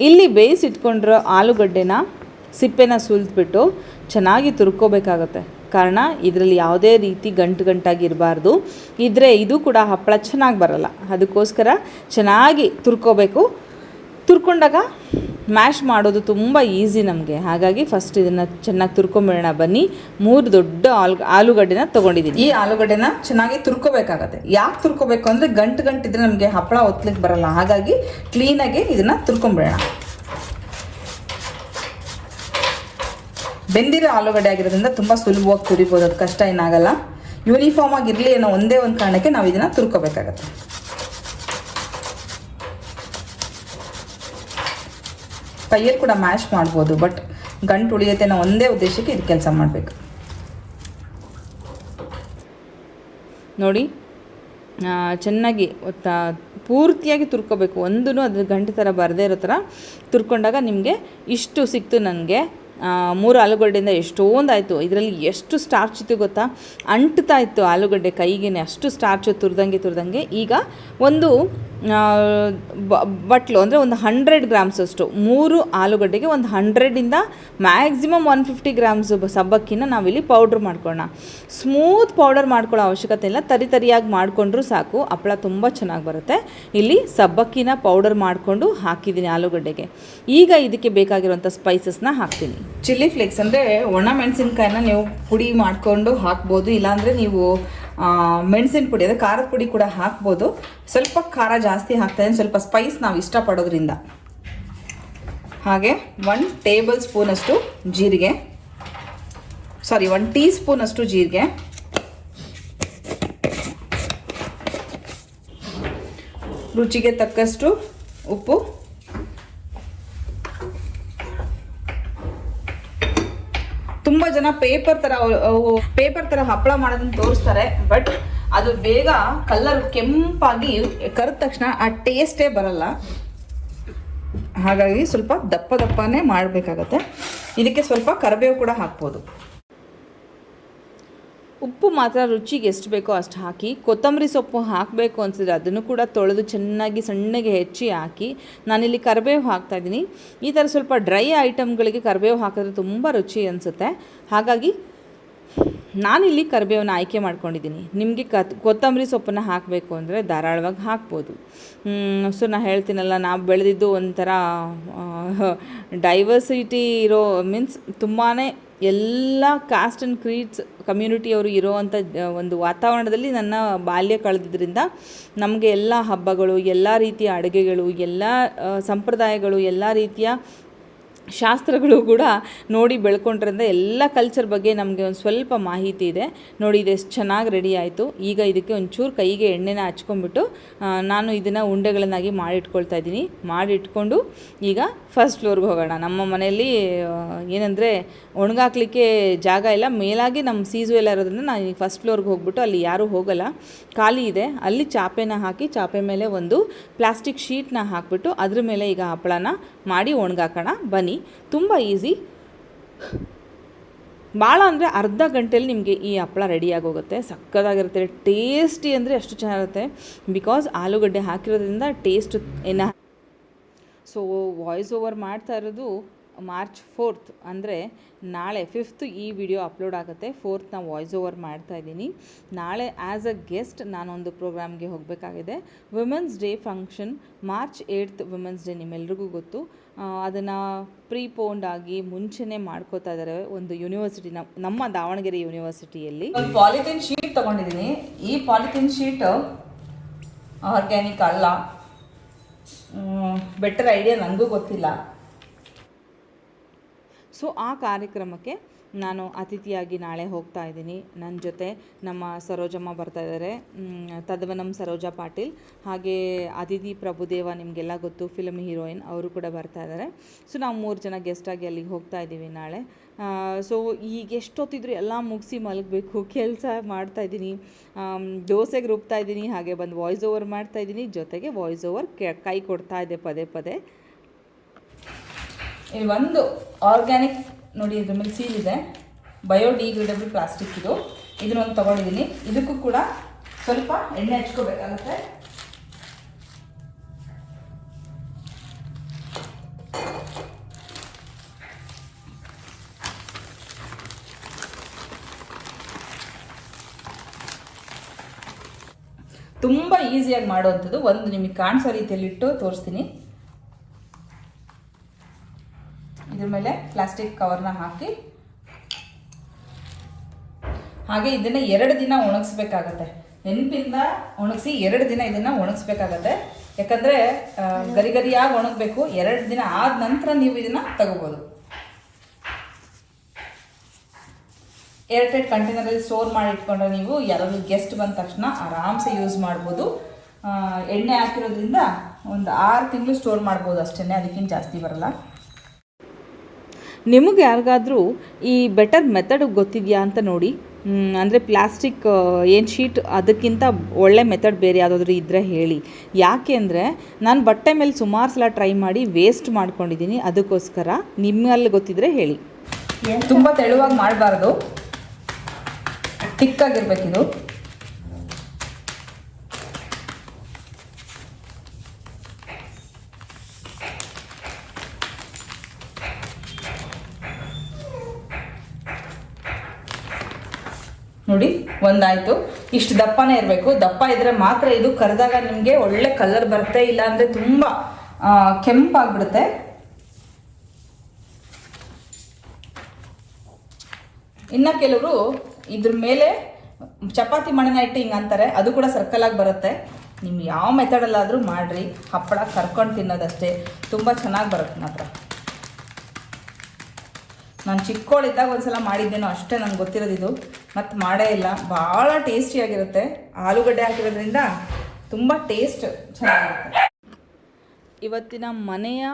ಇಲ್ಲಿ ಬೇಯಿಸಿಟ್ಕೊಂಡಿರೋ ಆಲೂಗಡ್ಡೆನ ಸಿಪ್ಪೆನ ಸುಲಿದ್ಬಿಟ್ಟು ಚೆನ್ನಾಗಿ ತುರ್ಕೋಬೇಕಾಗತ್ತೆ. ಕಾರಣ, ಇದರಲ್ಲಿ ಯಾವುದೇ ರೀತಿ ಗಂಟು ಗಂಟಾಗಿ ಇರಬಾರ್ದು. ಇದ್ರೆ ಇದು ಕೂಡ ಹಪ್ಪಳ ಚೆನ್ನಾಗಿ ಬರಲ್ಲ. ಅದಕ್ಕೋಸ್ಕರ ಚೆನ್ನಾಗಿ ತುರ್ಕೋಬೇಕು. ತುರ್ಕೊಂಡಾಗ ಮ್ಯಾಶ್ ಮಾಡೋದು ತುಂಬ ಈಸಿ ನಮಗೆ. ಹಾಗಾಗಿ ಫಸ್ಟ್ ಇದನ್ನು ಚೆನ್ನಾಗಿ ತುರ್ಕೊಂಬಿಡೋಣ ಬನ್ನಿ. ಮೂರು ದೊಡ್ಡ ಆಲ್, ಆಲೂಗಡ್ಡೆನ ತೊಗೊಂಡಿದ್ದೀನಿ ಈ ಆಲೂಗಡ್ಡೆನ ಚೆನ್ನಾಗಿ ತುರ್ಕೋಬೇಕಾಗತ್ತೆ. ಯಾಕೆ ತುರ್ಕೋಬೇಕು ಅಂದರೆ ಗಂಟು ಗಂಟಿದ್ರೆ ನಮಗೆ ಹಪ್ಪಳ ಒತ್ತಲಿಕ್ಕೆ ಬರಲ್ಲ. ಹಾಗಾಗಿ ಕ್ಲೀನಾಗಿ ಇದನ್ನು ತುರ್ಕೊಂಬಿಡೋಣ ಬೆಂದಿರೋ ಆಲೂಗಡ್ಡೆ ಆಗಿರೋದ್ರಿಂದ ತುಂಬ ಸುಲಭವಾಗಿ ತುರಿಬೋದು. ಅದು ಕಷ್ಟ ಏನಾಗಲ್ಲ ಯೂನಿಫಾರ್ಮ್ ಆಗಿರಲಿ ಅನ್ನೋ ಒಂದೇ ಒಂದು ಕಾರಣಕ್ಕೆ ನಾವು ಇದನ್ನು ತುರ್ಕೋಬೇಕಾಗತ್ತೆ. ಕೈಯಲ್ಲಿ ಕೂಡ ಮ್ಯಾಶ್ ಮಾಡ್ಬೋದು, ಬಟ್ ಗಂಟು ಉಳಿಯುತ್ತೆ ಅನ್ನೋ ಒಂದೇ ಉದ್ದೇಶಕ್ಕೆ ಇದು ಕೆಲಸ ಮಾಡಬೇಕು. ನೋಡಿ ಚೆನ್ನಾಗಿ ಪೂರ್ತಿಯಾಗಿ ತುರ್ಕೋಬೇಕು. ಒಂದೂ ಅದ್ರ ಗಂಟು ಥರ ಬರದೇ ಇರೋ ಥರ ತುರ್ಕೊಂಡಾಗ ನಿಮಗೆ ಇಷ್ಟು ಸಿಕ್ತು ನನಗೆ. ಮೂರು ಆಲೂಗಡ್ಡೆಯಿಂದ ಎಷ್ಟೊಂದು ಆಯಿತು. ಇದರಲ್ಲಿ ಎಷ್ಟು ಸ್ಟಾರ್ಚ್ ಇತ್ತು ಗೊತ್ತಾ? ಅಂಟ್ತಾ ಇತ್ತು ಆಲೂಗಡ್ಡೆ ಕೈಗೇನೆ. ಅಷ್ಟು ಸ್ಟಾರ್ಚ್ ತುರಿದಂಗೆ ತುರಿದಂಗೆ ಈಗ ಒಂದು ಬಟ್ಲು ಅಂದರೆ ಒಂದು ಹಂಡ್ರೆಡ್ ಗ್ರಾಮ್ಸ್ ಅಷ್ಟು. ಮೂರು ಆಲೂಗಡ್ಡೆಗೆ ಒಂದು ಹಂಡ್ರೆಡಿಂದ ಮ್ಯಾಕ್ಸಿಮಮ್ ಒನ್ ಫಿಫ್ಟಿ ಗ್ರಾಮ್ಸ್ ಸಬ್ಬಕ್ಕಿನ ನಾವಿಲ್ಲಿ ಪೌಡ್ರ್ ಮಾಡ್ಕೊಳ್ಳೋಣ ಸ್ಮೂತ್ ಪೌಡರ್ ಮಾಡ್ಕೊಳ್ಳೋ ಅವಶ್ಯಕತೆ ಇಲ್ಲ. ತರಿ ತರಿಯಾಗಿ ಮಾಡಿಕೊಂಡ್ರೂ ಸಾಕು. ಹಪ್ಪಳ ತುಂಬ ಚೆನ್ನಾಗಿ ಬರುತ್ತೆ. ಇಲ್ಲಿ ಸಬ್ಬಕ್ಕಿನ ಪೌಡರ್ ಮಾಡಿಕೊಂಡು ಹಾಕಿದ್ದೀನಿ ಆಲೂಗಡ್ಡೆಗೆ. ಈಗ ಇದಕ್ಕೆ ಬೇಕಾಗಿರುವಂಥ ಸ್ಪೈಸಸ್ನ ಹಾಕ್ತೀನಿ. ಚಿಲ್ಲಿ ಫ್ಲೇಕ್ಸ್ ಅಂದರೆ ಒಣ ಮೆಣಸಿನ್ಕಾಯಿನ ನೀವು ಪುಡಿ ಮಾಡಿಕೊಂಡು ಹಾಕ್ಬೋದು. ಇಲ್ಲಾಂದರೆ ನೀವು ಮೆಣಸಿನ ಪುಡಿ ಅಂದರೆ ಖಾರದ ಪುಡಿ ಕೂಡ ಹಾಕ್ಬೋದು. ಸ್ವಲ್ಪ ಖಾರ ಜಾಸ್ತಿ ಹಾಕ್ತಾಯಿದ್ದೀನಿ ಸ್ವಲ್ಪ ಸ್ಪೈಸ್ ನಾವು ಇಷ್ಟಪಡೋದ್ರಿಂದ. ಹಾಗೆ ಒನ್ ಟೇಬಲ್ ಸ್ಪೂನಷ್ಟು ಜೀರಿಗೆ. ಸಾರಿ ಒನ್ ಟೀ ಸ್ಪೂನಷ್ಟು ಜೀರಿಗೆ. ರುಚಿಗೆ ತಕ್ಕಷ್ಟು ಉಪ್ಪು. ತುಂಬ ಜನ ಪೇಪರ್ ಥರ ಪೇಪರ್ ಥರ ಹಪ್ಪಳ ಮಾಡೋದನ್ನ ತೋರಿಸ್ತಾರೆ ಬಟ್ ಅದು ಬೇಗ ಕಲರ್ ಕೆಂಪಾಗಿ ಕರೆದ ತಕ್ಷಣ ಆ ಟೇಸ್ಟೇ ಬರಲ್ಲ. ಹಾಗಾಗಿ ಸ್ವಲ್ಪ ದಪ್ಪ ದಪ್ಪನೇ ಮಾಡಬೇಕಾಗತ್ತೆ. ಇದಕ್ಕೆ ಸ್ವಲ್ಪ ಕರಿಬೇವು ಕೂಡ ಹಾಕ್ಬೋದು. ಉಪ್ಪು ಮಾತ್ರ ರುಚಿಗೆ ಎಷ್ಟು ಬೇಕೋ ಅಷ್ಟು ಹಾಕಿ, ಕೊತ್ತಂಬರಿ ಸೊಪ್ಪು ಹಾಕಬೇಕು ಅನಿಸಿದ್ರೆ ಅದನ್ನು ಕೂಡ ತೊಳೆದು ಚೆನ್ನಾಗಿ ಸಣ್ಣಗೆ ಹೆಚ್ಚಿ ಹಾಕಿ, ನಾನಿಲ್ಲಿ ಕರಿಬೇವು ಹಾಕ್ತಾಯಿದ್ದೀನಿ ಈ ಥರ ಸ್ವಲ್ಪ ಡ್ರೈ ಐಟಮ್ಗಳಿಗೆ ಕರಿಬೇವು ಹಾಕಿದ್ರೆ ತುಂಬ ರುಚಿ ಅನಿಸುತ್ತೆ. ಹಾಗಾಗಿ ನಾನಿಲ್ಲಿ ಕರಿಬೇವನ್ನ ಆಯ್ಕೆ ಮಾಡ್ಕೊಂಡಿದ್ದೀನಿ. ನಿಮಗೆ ಕತ್, ಕೊತ್ತಂಬರಿ ಸೊಪ್ಪನ್ನು ಹಾಕಬೇಕು ಅಂದರೆ ಧಾರಾಳವಾಗಿ ಹಾಕ್ಬೋದು. ಸೊ ನಾನು ಹೇಳ್ತೀನಲ್ಲ, ನಾವು ಬೆಳೆದಿದ್ದು ಒಂಥರ ಡೈವರ್ಸಿಟಿ ಇರೋ ಮೀನ್ಸ್ ತುಂಬಾ ಎಲ್ಲ ಕಾಸ್ಟ್ ಆ್ಯಂಡ್ ಕ್ರೀಡ್ಸ್ ಕಮ್ಯುನಿಟಿಯವರು ಇರೋವಂಥ ಒಂದು ವಾತಾವರಣದಲ್ಲಿ ನನ್ನ ಬಾಲ್ಯ ಕಳೆದಿದ್ದರಿಂದ ನಮಗೆ ಎಲ್ಲ ಹಬ್ಬಗಳು, ಎಲ್ಲ ರೀತಿಯ ಅಡುಗೆಗಳು, ಎಲ್ಲ ಸಂಪ್ರದಾಯಗಳು, ಎಲ್ಲ ರೀತಿಯ ಶಾಸ್ತ್ರಗಳು ಕೂಡ ನೋಡಿ ಬೆಳ್ಕೊಂಡ್ರಿಂದ ಎಲ್ಲ ಕಲ್ಚರ್ ಬಗ್ಗೆ ನಮಗೆ ಒಂದು ಸ್ವಲ್ಪ ಮಾಹಿತಿ ಇದೆ. ನೋಡಿ, ಇದು ಎಷ್ಟು ಚೆನ್ನಾಗಿ ರೆಡಿ ಆಯಿತು. ಈಗ ಇದಕ್ಕೆ ಒಂಚೂರು ಕೈಗೆ ಎಣ್ಣೆನ ಹಚ್ಕೊಂಡ್ಬಿಟ್ಟು ನಾನು ಇದನ್ನು ಉಂಡೆಗಳನ್ನಾಗಿ ಮಾಡಿಟ್ಕೊಳ್ತಾ ಇದ್ದೀನಿ. ಮಾಡಿಟ್ಕೊಂಡು ಈಗ ಫಸ್ಟ್ ಫ್ಲೋರ್ಗೆ ಹೋಗೋಣ. ನಮ್ಮ ಮನೆಯಲ್ಲಿ ಏನಂದರೆ ಒಣಗಾಕ್ಲಿಕ್ಕೆ ಜಾಗ ಇಲ್ಲ. ಮೇಲಾಗಿ ನಮ್ಮ ಸೀಸು ಎಲ್ಲ ಇರೋದ್ರಿಂದ ನಾನು ಈಗ ಫಸ್ಟ್ ಫ್ಲೋರ್ಗೆ ಹೋಗ್ಬಿಟ್ಟು ಅಲ್ಲಿ ಯಾರೂ ಹೋಗಲ್ಲ. ಖಾಲಿ ಇದೆ. ಅಲ್ಲಿ ಚಾಪೆನ ಹಾಕಿ, ಚಾಪೆ ಮೇಲೆ ಒಂದು ಪ್ಲಾಸ್ಟಿಕ್ ಶೀಟ್ನ ಹಾಕ್ಬಿಟ್ಟು ಅದ್ರ ಮೇಲೆ ಈಗ ಹಪ್ಪಳನ ಮಾಡಿ ಒಣಗಾಕೋಣ. ಬನ್ನಿ. ತುಂಬ ಈಸಿ. ಭಾಳ ಅಂದರೆ ಅರ್ಧ ಗಂಟೆಯಲ್ಲಿ ನಿಮಗೆ ಈ ಹಪ್ಪಳ ರೆಡಿಯಾಗಿ ಹೋಗುತ್ತೆ ಸಕ್ಕತ್ತಾಗಿರುತ್ತೆ ಟೇಸ್ಟಿ ಅಂದರೆ ಅಷ್ಟು ಚೆನ್ನಾಗಿರುತ್ತೆ. ಬಿಕಾಸ್ ಆಲೂಗಡ್ಡೆ ಹಾಕಿರೋದ್ರಿಂದ ಟೇಸ್ಟ್ ಏನ ಸೊ ವಾಯ್ಸ್ ಓವರ್ ಮಾಡ್ತಾ ಇರೋದು ಮಾರ್ಚ್ ಫೋರ್ತ್ ಅಂದರೆ ನಾಳೆ ಫಿಫ್ತ್ ಈ ವಿಡಿಯೋ ಅಪ್ಲೋಡ್ ಆಗುತ್ತೆ. ಫೋರ್ತ್ ನಾನು ವಾಯ್ಸ್ ಓವರ್ ಮಾಡ್ತಾ ಇದ್ದೀನಿ. ನಾಳೆ ಆ್ಯಸ್ ಅ ಗೆಸ್ಟ್ ನಾನೊಂದು ಪ್ರೋಗ್ರಾಮ್ಗೆ ಹೋಗಬೇಕಾಗಿದೆ. Women's day function March eighth women's day ನಿಮ್ಮೆಲ್ರಿಗೂ ಗೊತ್ತು. ಅದನ್ನು ಪ್ರೀಪೋಂಡ್ ಆಗಿ ಮುಂಚೆನೇ ಮಾಡ್ಕೋತಾ ಇದ್ದಾರೆ ಒಂದು ಯೂನಿವರ್ಸಿಟಿ ನಮ್ಮ ದಾವಣಗೆರೆ ಯೂನಿವರ್ಸಿಟಿಯಲ್ಲಿ ಒಂದು ಪಾಲಿಥಿನ್ ಶೀಟ್ ತಗೊಂಡಿದ್ದೀನಿ. ಈ ಪಾಲಿಥಿನ್ ಶೀಟ್ ಆರ್ಗ್ಯಾನಿಕ್ ಅಲ್ಲ. ಬೆಟರ್ ಐಡಿಯಾ ನನಗೂ ಗೊತ್ತಿಲ್ಲ. ಸೊ ಆ ಕಾರ್ಯಕ್ರಮಕ್ಕೆ ನಾನು ಅತಿಥಿಯಾಗಿ ನಾಳೆ ಹೋಗ್ತಾ ಇದ್ದೀನಿ. ನನ್ನ ಜೊತೆ ನಮ್ಮ ಸರೋಜಮ್ಮ ಬರ್ತಾ ಇದ್ದಾರೆ ತದವನಂ ಸರೋಜಾ ಪಾಟೀಲ್. ಹಾಗೆ ಅತಿಥಿ ಪ್ರಭುದೇವ ನಿಮಗೆಲ್ಲ ಗೊತ್ತು ಫಿಲ್ಮ್ ಹೀರೋಯಿನ್ ಅವರು ಕೂಡ ಬರ್ತಾ ಇದ್ದಾರೆ ಸೊ ನಾವು ಮೂರು ಜನ ಗೆಸ್ಟಾಗಿ ಅಲ್ಲಿಗೆ ಹೋಗ್ತಾ ಇದ್ದೀವಿ ನಾಳೆ. ಸೊ ಈಗ ಎಷ್ಟೊತ್ತಿದ್ರು ಎಲ್ಲ ಮುಗಿಸಿ ಮಲಗಬೇಕು, ಕೆಲಸ ಮಾಡ್ತಾ ಇದ್ದೀನಿ. ದೋಸೆಗೆ ರುಬ್ತಾ ಇದ್ದೀನಿ, ಹಾಗೆ ಬಂದು ವಾಯ್ಸ್ ಓವರ್ ಮಾಡ್ತಾ ಇದ್ದೀನಿ. ಜೊತೆಗೆ ವಾಯ್ಸ್ ಓವರ್ ಕೈ ಕೊಡ್ತಾ ಇದೆ ಪದೇ ಪದೇ. ಇಲ್ಲಿ ಒಂದು ಆರ್ಗ್ಯಾನಿಕ್ ನೋಡಿ ಇದ್ರ ಮೇಲೆ ಸೀಲ್ ಇದೆ. ಬಯೋಡಿಗ್ರೇಡಬಲ್ ಪ್ಲಾಸ್ಟಿಕ್ ಇದು. ಇದನ್ನೊಂದು ತಗೊಂಡಿದ್ದೀನಿ ಇದಕ್ಕೂ ಕೂಡ ಸ್ವಲ್ಪ ಎಣ್ಣೆ ಹಚ್ಕೋಬೇಕಾಗುತ್ತೆ. ತುಂಬ ಈಸಿಯಾಗಿ ಮಾಡುವಂಥದ್ದು. ಒಂದು ನಿಮಗೆ ಕಾಣಿಸೋ ರೀತಿಯಲ್ಲಿಟ್ಟು ತೋರಿಸ್ತೀನಿ. ಇದ್ರ ಮೇಲೆ ಪ್ಲಾಸ್ಟಿಕ್ ಕವರ್ನ ಹಾಕಿ. ಹಾಗೆ ಇದನ್ನ ಎರಡು ದಿನ ಒಣಗಿಸ್ಬೇಕಾಗತ್ತೆ. ನೆನಪಿಂದ ಒಣಗಿಸಿ ಎರಡು ದಿನ ಇದನ್ನ ಒಣಗಿಸ್ಬೇಕಾಗತ್ತೆ. ಯಾಕಂದ್ರೆ ಗರಿ ಗರಿಯಾಗಿ ಒಣಗಬೇಕು. ಎರಡು ದಿನ ಆದ ನಂತರ ನೀವು ಇದನ್ನ ತಗೋಬೋದು. ಏರ್ಟೈಟ್ ಕಂಟೈನರಲ್ಲಿ ಸ್ಟೋರ್ ಮಾಡಿ ಇಟ್ಕೊಂಡ್ರೆ ನೀವು ಯಾರಾದರೂ ಗೆಸ್ಟ್ ಬಂದ ತಕ್ಷಣ ಆರಾಮ್ಸೆ ಯೂಸ್ ಮಾಡ್ಬೋದು. ಎಣ್ಣೆ ಹಾಕಿರೋದ್ರಿಂದ ಒಂದು ಆರು ತಿಂಗಳು ಸ್ಟೋರ್ ಮಾಡ್ಬೋದು ಅಷ್ಟೇ ಅದಕ್ಕಿಂತ ಜಾಸ್ತಿ ಬರಲ್ಲ. ನಿಮಗೆ ಯಾರಿಗಾದರೂ ಈ ಬೆಟರ್ ಮೆಥಡ್ ಗೊತ್ತಿದೆಯಾ ಅಂತ ನೋಡಿ. ಅಂದರೆ ಪ್ಲಾಸ್ಟಿಕ್ ಏನು ಶೀಟ್ ಅದಕ್ಕಿಂತ ಒಳ್ಳೆ ಮೆಥಡ್ ಬೇರೆ ಯಾವುದಾದ್ರೂ ಇದ್ದರೆ ಹೇಳಿ. ಯಾಕೆ ಅಂದರೆ ನಾನು ಬಟ್ಟೆ ಮೇಲೆ ಸುಮಾರು ಸಲ ಟ್ರೈ ಮಾಡಿ ವೇಸ್ಟ್ ಮಾಡ್ಕೊಂಡಿದ್ದೀನಿ ಅದಕ್ಕೋಸ್ಕರ ನಿಮ್ಮಲ್ಲಿ ಗೊತ್ತಿದ್ರೆ ಹೇಳಿ. ತುಂಬ ತೆಳುವಾಗಿ ಮಾಡಬಾರ್ದು. ತಿಕ್ಕಾಗಿರ್ಬೇಕಿದು. ನೋಡಿ, ಒಂದಾಯ್ತು. ಇಷ್ಟು ದಪ್ಪನೇ ಇರಬೇಕು. ದಪ್ಪ ಇದ್ರೆ ಮಾತ್ರ ಇದು ಕರೆದಾಗ ನಿಮಗೆ ಒಳ್ಳೆ ಕಲರ್ ಬರುತ್ತೆ ಇಲ್ಲ ಅಂದರೆ ತುಂಬ ಕೆಂಪಾಗ್ಬಿಡುತ್ತೆ. ಇನ್ನು ಕೆಲವರು ಇದ್ರ ಮೇಲೆ ಚಪಾತಿ ಮಣೆನ ಇಟ್ಟು ಹಿಂಗೆ ಅಂತಾರೆ. ಅದು ಕೂಡ ಸರ್ಕಲ್ ಆಗಿ ಬರುತ್ತೆ. ನಿಮ್ಗೆ ಯಾವ ಮೆಥಡಲ್ಲಾದರೂ ಮಾಡಿರಿ. ಹಪ್ಪಳ ಕರ್ಕೊಂಡು ತಿನ್ನೋದಷ್ಟೇ. ತುಂಬ ಚೆನ್ನಾಗಿ ಬರುತ್ತೆ ಮಾತ್ರ. ನಾನು ಚಿಕ್ಕವಳಿದ್ದಾಗ ಒಂದ್ಸಲ ಮಾಡಿದ್ದೇನೋ ಅಷ್ಟೇ ನನಗೆ ಗೊತ್ತಿರೋದು ಇದು. ಮತ್ತು ಮಾಡೇ ಇಲ್ಲ. ಭಾಳ ಟೇಸ್ಟಿಯಾಗಿರುತ್ತೆ ಆಲೂಗಡ್ಡೆ ಹಾಕಿರೋದ್ರಿಂದ ತುಂಬ ಟೇಸ್ಟ್ ಚೆನ್ನಾಗಿರುತ್ತೆ. ಇವತ್ತಿನ ಮನೆಯ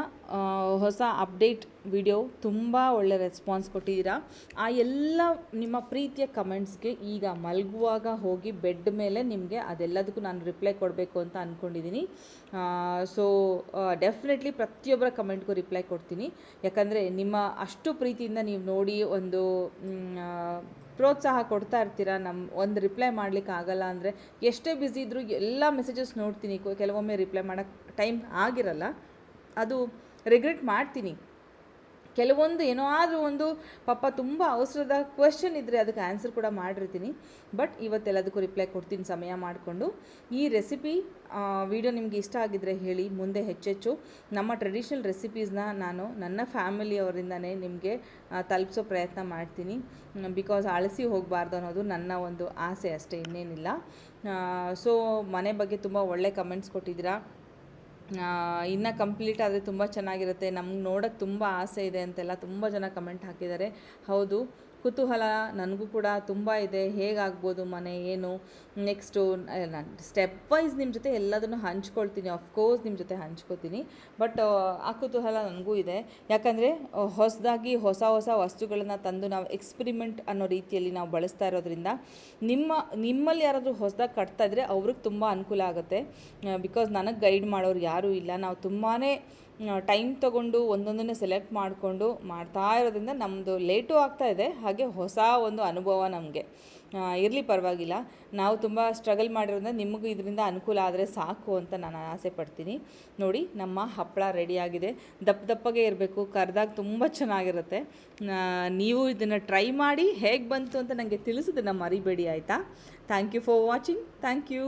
ಹೊಸ ಅಪ್ಡೇಟ್ ವಿಡಿಯೋ ತುಂಬ ಒಳ್ಳೆ ರೆಸ್ಪಾನ್ಸ್ ಕೊಟ್ಟಿದ್ದೀರಾ. ಆ ಎಲ್ಲ ನಿಮ್ಮ ಪ್ರೀತಿಯ ಕಮೆಂಟ್ಸ್ಗೆ ಈಗ ಮಲಗುವಾಗ ಹೋಗಿ ಬೆಡ್ ಮೇಲೆ ನಿಮಗೆ ಅದೆಲ್ಲದಕ್ಕೂ ನಾನು ರಿಪ್ಲೈ ಕೊಡಬೇಕು ಅಂತ ಅಂದ್ಕೊಂಡಿದ್ದೀನಿ ಸೊ ಡೆಫಿನೆಟ್ಲಿ ಪ್ರತಿಯೊಬ್ಬರ ಕಮೆಂಟ್ಗೂ ರಿಪ್ಲೈ ಕೊಡ್ತೀನಿ. ಯಾಕಂದರೆ ನಿಮ್ಮ ಅಷ್ಟು ಪ್ರೀತಿಯಿಂದ ನೀವು ನೋಡಿ ಒಂದು ಪ್ರೋತ್ಸಾಹ ಕೊಡ್ತಾ ಇರ್ತೀರಾ ನಮ್ಮ ಒಂದು ರಿಪ್ಲೈ ಮಾಡ್ಲಿಕ್ಕೆ ಆಗಲ್ಲ ಅಂದರೆ ಎಷ್ಟೇ ಬ್ಯುಸಿ ಇದ್ದರೂ ಎಲ್ಲ ಮೆಸೇಜಸ್ ನೋಡ್ತೀನಿ. ಕೆಲವೊಮ್ಮೆ ರಿಪ್ಲೈ ಮಾಡೋಕ್ಕೆ ಟೈಮ್ ಆಗಿರಲ್ಲ. ಅದು ರಿಗ್ರೆಟ್ ಮಾಡ್ತೀನಿ. ಕೆಲವೊಂದು ಏನೋ ಆದರೂ ಒಂದು ಪಾಪ ತುಂಬ ಅವಸರದ ಕ್ವೆಶನ್ ಇದ್ದರೆ ಅದಕ್ಕೆ ಆನ್ಸರ್ ಕೂಡ ಮಾಡಿರ್ತೀನಿ. ಬಟ್ ಇವತ್ತೆಲ್ಲದಕ್ಕೂ ರಿಪ್ಲೈ ಕೊಡ್ತೀನಿ ಸಮಯ ಮಾಡಿಕೊಂಡು. ಈ ರೆಸಿಪಿ ವಿಡಿಯೋ ನಿಮಗೆ ಇಷ್ಟ ಆಗಿದ್ದರೆ ಹೇಳಿ, ಮುಂದೆ ಹೆಚ್ಚೆಚ್ಚು. ನಮ್ಮ ಟ್ರೆಡಿಷ್ನಲ್ ರೆಸಿಪೀಸ್ನ ನಾನು ನನ್ನ ಫ್ಯಾಮಿಲಿಯವರಿಂದನೇ ನಿಮಗೆ ತಲುಪಿಸೋ ಪ್ರಯತ್ನ ಮಾಡ್ತೀನಿ. ಬಿಕಾಸ್ ಅಳಿಸಿ ಹೋಗಬಾರ್ದು ಅನ್ನೋದು ನನ್ನ ಒಂದು ಆಸೆ ಅಷ್ಟೇ, ಇನ್ನೇನಿಲ್ಲ. ಸೊ ಮನೆ ಬಗ್ಗೆ ತುಂಬ ಒಳ್ಳೆ ಕಮೆಂಟ್ಸ್ ಕೊಟ್ಟಿದ್ದೀರಾ. ಇನ್ನು ಕಂಪ್ಲೀಟ್ ಆದರೆ ತುಂಬ ಚೆನ್ನಾಗಿರುತ್ತೆ. ನಮ್ಗೆ ನೋಡೋಕ್ಕೆ ತುಂಬ ಆಸೆ ಇದೆ ಅಂತೆಲ್ಲ ತುಂಬ ಜನ ಕಮೆಂಟ್ ಹಾಕಿದ್ದಾರೆ. ಹೌದು. ಕುತೂಹಲ ನನಗೂ ಕೂಡ ತುಂಬ ಇದೆ. ಹೇಗಾಗ್ಬೋದು ಮನೆ, ಏನು? ನೆಕ್ಸ್ಟು ನಾನು ಸ್ಟೆಪ್ ವೈಸ್ ನಿಮ್ಮ ಜೊತೆ ಎಲ್ಲದನ್ನು ಹಂಚ್ಕೊಳ್ತೀನಿ. ಅಫ್ಕೋರ್ಸ್ ನಿಮ್ಮ ಜೊತೆ ಹಂಚ್ಕೋತೀನಿ. ಬಟ್ ಆ ಕುತೂಹಲ ನನಗೂ ಇದೆ. ಯಾಕಂದರೆ ಹೊಸದಾಗಿ ಹೊಸ ಹೊಸ ವಸ್ತುಗಳನ್ನು ತಂದು ನಾವು ಎಕ್ಸ್ಪಿರಿಮೆಂಟ್ ಅನ್ನೋ ರೀತಿಯಲ್ಲಿ ನಾವು ಬಳಸ್ತಾ ಇರೋದ್ರಿಂದ ನಿಮ್ಮ, ನಿಮ್ಮಲ್ಲಿ ಯಾರಾದರೂ ಹೊಸದಾಗಿ ಕಟ್ತಾ ಇದ್ದರೆ ಅವ್ರಿಗೆ ತುಂಬ ಅನುಕೂಲ ಆಗುತ್ತೆ. ಬಿಕಾಸ್ ನನಗೆ ಗೈಡ್ ಮಾಡೋರು ಯಾರೂ ಇಲ್ಲ. ನಾವು ತುಂಬಾ ಟೈಮ್ ತಗೊಂಡು ಒಂದೊಂದನ್ನು ಸೆಲೆಕ್ಟ್ ಮಾಡಿಕೊಂಡು ಮಾಡ್ತಾ ಇರೋದ್ರಿಂದ ನಮ್ಮದು ಲೇಟು ಆಗ್ತಾ ಇದೆ. ಹಾಗೆ ಹೊಸ ಒಂದು ಅನುಭವ ನಮಗೆ. ಇರಲಿ ಪರವಾಗಿಲ್ಲ. ನಾವು ತುಂಬ ಸ್ಟ್ರಗಲ್ ಮಾಡಿರೋದ್ರಿಂದ ನಿಮಗೂ ಇದರಿಂದ ಅನುಕೂಲ ಆದರೆ ಸಾಕು ಅಂತ ನಾನು ಆಸೆ ಪಡ್ತೀನಿ. ನೋಡಿ, ನಮ್ಮ ಹಪ್ಪಳ ರೆಡಿಯಾಗಿದೆ ದಪ್ಪ ದಪ್ಪಗೆ ಇರಬೇಕು. ಕರ್ದಾಗ ತುಂಬ ಚೆನ್ನಾಗಿರುತ್ತೆ. ನೀವು ಇದನ್ನು ಟ್ರೈ ಮಾಡಿ ಹೇಗೆ ಬಂತು ಅಂತ ನನಗೆ ತಿಳಿಸೋದನ್ನು ಮರಿಬೇಡಿ, ಆಯಿತಾ? Thank you for watching thank you